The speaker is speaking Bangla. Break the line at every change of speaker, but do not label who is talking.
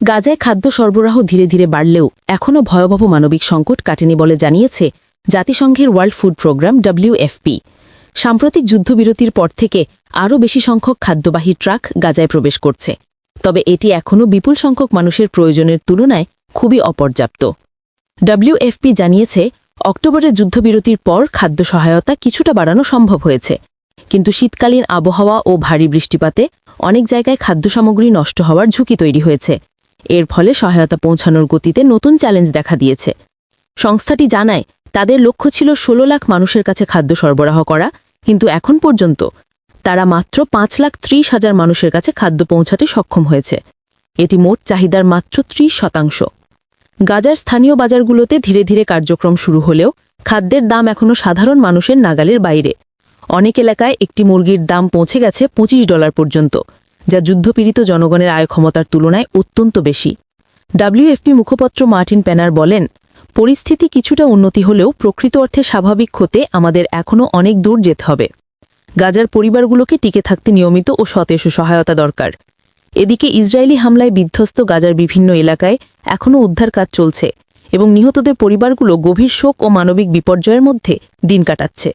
গাজায় খাদ্য সরবরাহ ধীরে ধীরে বাড়লেও এখনও ভয়াবহ মানবিক সংকট কাটেনি বলে জানিয়েছে জাতিসংঘের ওয়ার্ল্ড ফুড প্রোগ্রাম ডব্লিউএফপি সাম্প্রতিক যুদ্ধবিরতির পর থেকে আরও বেশি সংখ্যক খাদ্যবাহী ট্রাক গাজায় প্রবেশ করছে। তবে এটি এখনও বিপুল সংখ্যক মানুষের প্রয়োজনের তুলনায় খুবই অপর্যাপ্ত। ডব্লিউএফপি জানিয়েছে, অক্টোবরের যুদ্ধবিরতির পর খাদ্য সহায়তা কিছুটা বাড়ানো সম্ভব হয়েছে। কিন্তু শীতকালীন আবহাওয়া ও ভারী বৃষ্টিপাতে অনেক জায়গায় খাদ্য সামগ্রী নষ্ট হওয়ার ঝুঁকি তৈরি হয়েছে। এর ফলে সহায়তা পৌঁছানোর গতিতে নতুন চ্যালেঞ্জ দেখা দিয়েছে। সংস্থাটি জানায়, তাদের লক্ষ্য ছিল ১৬ লাখ মানুষের কাছে খাদ্য সরবরাহ করা, কিন্তু এখন পর্যন্ত তারা মাত্র পাঁচ লাখ ত্রিশ হাজার মানুষের কাছে খাদ্য পৌঁছাতে সক্ষম হয়েছে। এটি মোট চাহিদার মাত্র ত্রিশ শতাংশ। গাজার স্থানীয় বাজারগুলোতে ধীরে ধীরে কার্যক্রম শুরু হলেও খাদ্যের দাম এখনও সাধারণ মানুষের নাগালের বাইরে। অনেক এলাকায় একটি মুরগির দাম পৌঁছে গেছে পঁচিশ ডলার পর্যন্ত। যা যুদ্ধপীড়িত জনগণের আয় ক্ষমতার তুলনায় অত্যন্ত বেশি। ডাব্লিউএফপি মুখপত্র মার্টিন প্যানার বলেন, পরিস্থিতি কিছুটা উন্নতি হলেও প্রকৃত অর্থে স্বাভাবিক হতে আমাদের এখনও অনেক দূর যেতে হবে। গাজার পরিবারগুলোকে টিকে থাকতে নিয়মিত ও সতেজ সহায়তা দরকার। এদিকে ইসরায়েলি হামলায় বিধ্বস্ত গাজার বিভিন্ন এলাকায় এখনও উদ্ধার কাজ চলছে এবং নিহতদের পরিবারগুলো গভীর শোক ও মানবিক বিপর্যয়ের মধ্যে দিন কাটাচ্ছে।